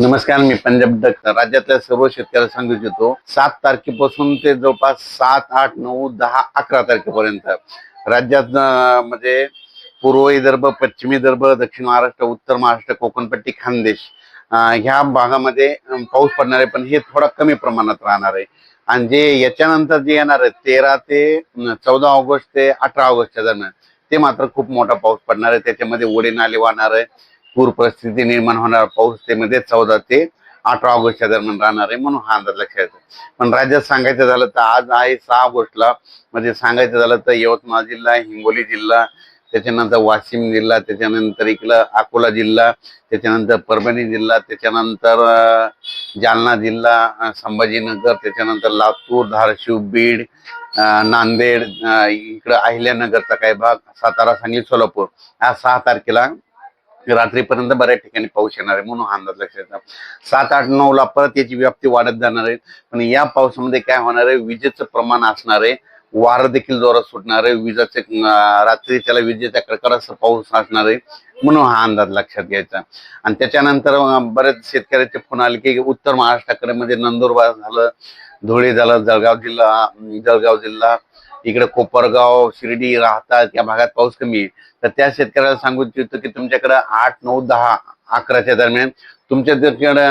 नमस्कार मी पंजाब डॉक्टर राज्यातल्या सर्व शेतकऱ्याला सांगू इच्छितो सात तारखेपासून ते जवळपास सात आठ नऊ दहा अकरा तारखेपर्यंत. राज्यात म्हणजे पूर्व विदर्भ पश्चिम विदर्भ दक्षिण महाराष्ट्र उत्तर महाराष्ट्र कोकणपट्टी खानदेश ह्या भागामध्ये पाऊस पडणार आहे पण हे थोडा कमी प्रमाणात राहणार आहे. आणि जे याच्यानंतर जे येणार आहे तेरा ते चौदा ऑगस्ट ते अठरा ऑगस्टच्या दरम्यान ते मात्र खूप मोठा पाऊस पडणार आहे. त्याच्यामध्ये ओढे नाले वाहणार आहे. पूर परिस्थिती निर्माण होणार पाऊस ते मध्ये चौदा ते अठरा ऑगस्टच्या दरम्यान राहणार आहे म्हणून हा अंदाज लक्षात येतो. पण राज्यात सांगायचं झालं तर आज आहे सहा ऑगस्टला म्हणजे सांगायचं झालं तर यवतमाळ जिल्हा हिंगोली जिल्हा त्याच्यानंतर वाशिम जिल्हा त्याच्यानंतर इकडं अकोला जिल्हा त्याच्यानंतर परभणी जिल्हा त्याच्यानंतर जालना जिल्हा संभाजीनगर त्याच्यानंतर लातूर धाराशिव बीड नांदेड इकडं अहिल्यानगरचा काही भाग सातारा सांगली सोलापूर. या सहा तारखेला रात्रीपर्यंत बऱ्याच ठिकाणी पाऊस येणार आहे म्हणून हा अंदाज लक्षात येतो सात आठ नऊ ला परत याची व्याप्ती वाढत जाणार आहे. पण या पावसामध्ये काय होणार आहे? विजेचं प्रमाण असणार आहे. वारं देखील जोरात सुटणार आहे. विजाचे रात्री त्याला विजेचा कडकडाचा पाऊस असणार आहे म्हणून हा अंदाज लक्षात घ्यायचा. आणि त्याच्यानंतर बरेच शेतकऱ्याचे फोन आले की उत्तर महाराष्ट्राकडे म्हणजे नंदुरबार झालं धुळे झालं जळगाव जिल्हा जळगाव जिल्हा इकडे कोपरगाव शिर्डी राहतात त्या भागात पाऊस कमी आहे. तर त्या शेतकऱ्याला सांगू इच्छितो की तुमच्याकडे आठ नऊ दहा अकराच्या दरम्यान तुमच्या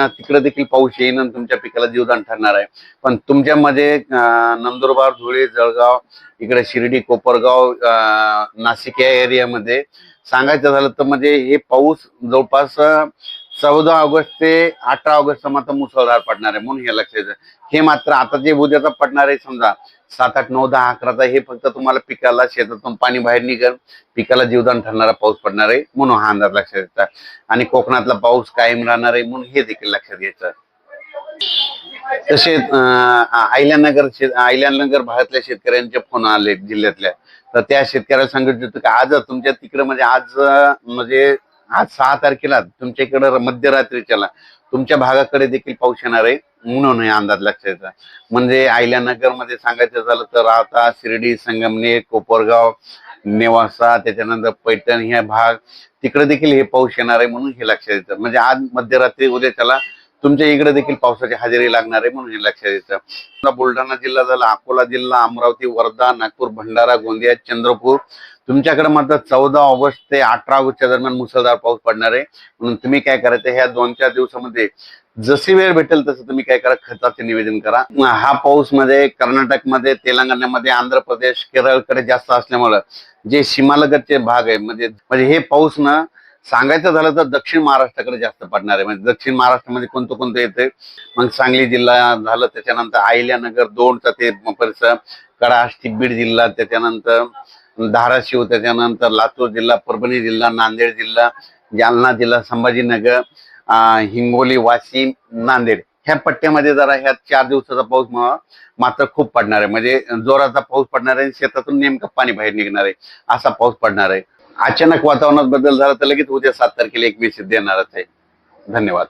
तिकडे देखील पाऊस येईन आणि तुमच्या पिकाला जीवदान ठरणार आहे. पण तुमच्यामध्ये नंदुरबार धुळे जळगाव इकडे शिर्डी कोपरगाव नाशिक या एरियामध्ये सांगायचं झालं तर म्हणजे हे पाऊस जवळपास चौदा ऑगस्ट ते अठरा ऑगस्ट मात्र मुसळधार पडणार आहे म्हणून हे लक्षात हे मात्र आता जे उद्याचा पडणार आहे समजा सात आठ नऊ दहा अकराचा हे फक्त तुम्हाला पिकाला शेतातून पाणी बाहेर निघेल. पिकाला जीवदान ठरणारा पाऊस पडणार आहे म्हणून हा अंदाज लक्षात येतात आणि कोकणातला पाऊस कायम राहणार आहे म्हणून हे देखील लक्षात घ्यायचं तसेच अं, अहिल्यानगर अहिल्यानगर भागातल्या शेतकऱ्यांचे फोन आले जिल्ह्यातल्या. तर त्या शेतकऱ्याला सांगितलं होतं की आज तुमच्या तिकडे म्हणजे आज म्हणजे आज सहा तारखेला तुमच्या इकडे मध्यरात्रीच्याला तुमच्या भागाकडे देखील पाऊस येणार आहे म्हणून हे अंदाज लक्षात येतात म्हणजे अहिल्यानगरमध्ये सांगायचं झालं तर राहता शिर्डी संगमनेर कोपरगाव नेवासा त्याच्यानंतर पैठण ह्या भाग तिकडे देखील हे पाऊस येणार आहे म्हणून हे लक्षात येतं. म्हणजे आज मध्यरात्री उद्या त्याला तुमच्या इकडे देखील पावसाची हजेरी लागणार आहे म्हणून हे लक्षात येतं बुलढाणा जिल्हा झाला अकोला जिल्हा अमरावती वर्धा नागपूर भंडारा गोंदिया चंद्रपूर. तुमच्याकडे मात्र चौदा ऑगस्ट ते अठरा ऑगस्टच्या दरम्यान मुसळधार पाऊस पडणार आहे. म्हणून तुम्ही काय करायचं ह्या दोन चार दिवसामध्ये जशी वेळ भेटेल तसं तुम्ही काय करा खताचे निवेदन करा. हा पाऊसमध्ये कर्नाटकमध्ये तेलंगणामध्ये आंध्र प्रदेश केरळकडे जास्त असल्यामुळं जे सीमालगतचे भाग आहे म्हणजे म्हणजे हे पाऊस ना सांगायचं झालं तर दक्षिण महाराष्ट्राकडे जास्त पडणार आहे. म्हणजे दक्षिण महाराष्ट्रामध्ये कोणतं कोणतं येते मग सांगली जिल्हा झालं त्याच्यानंतर अहिल्यानगर दोनचा ते परिसर कडाष्टी बीड जिल्हा त्याच्यानंतर धाराशिव त्याच्यानंतर लातूर जिल्हा परभणी जिल्हा नांदेड जिल्हा जालना जिल्हा संभाजीनगर हिंगोली वाशिम नांदेड. ह्या पट्ट्यामध्ये जरा ह्या चार दिवसाचा पाऊस मात्र खूप पडणार आहे. म्हणजे जोराचा पाऊस पडणार आहे शेतातून नेमकं पाणी बाहेर निघणार आहे. असा पाऊस पडणार आहे. अचानक वातावरणात बदल झाला तर लगेच उद्या सात तारखेला एक मेसेज देणारच आहे. धन्यवाद.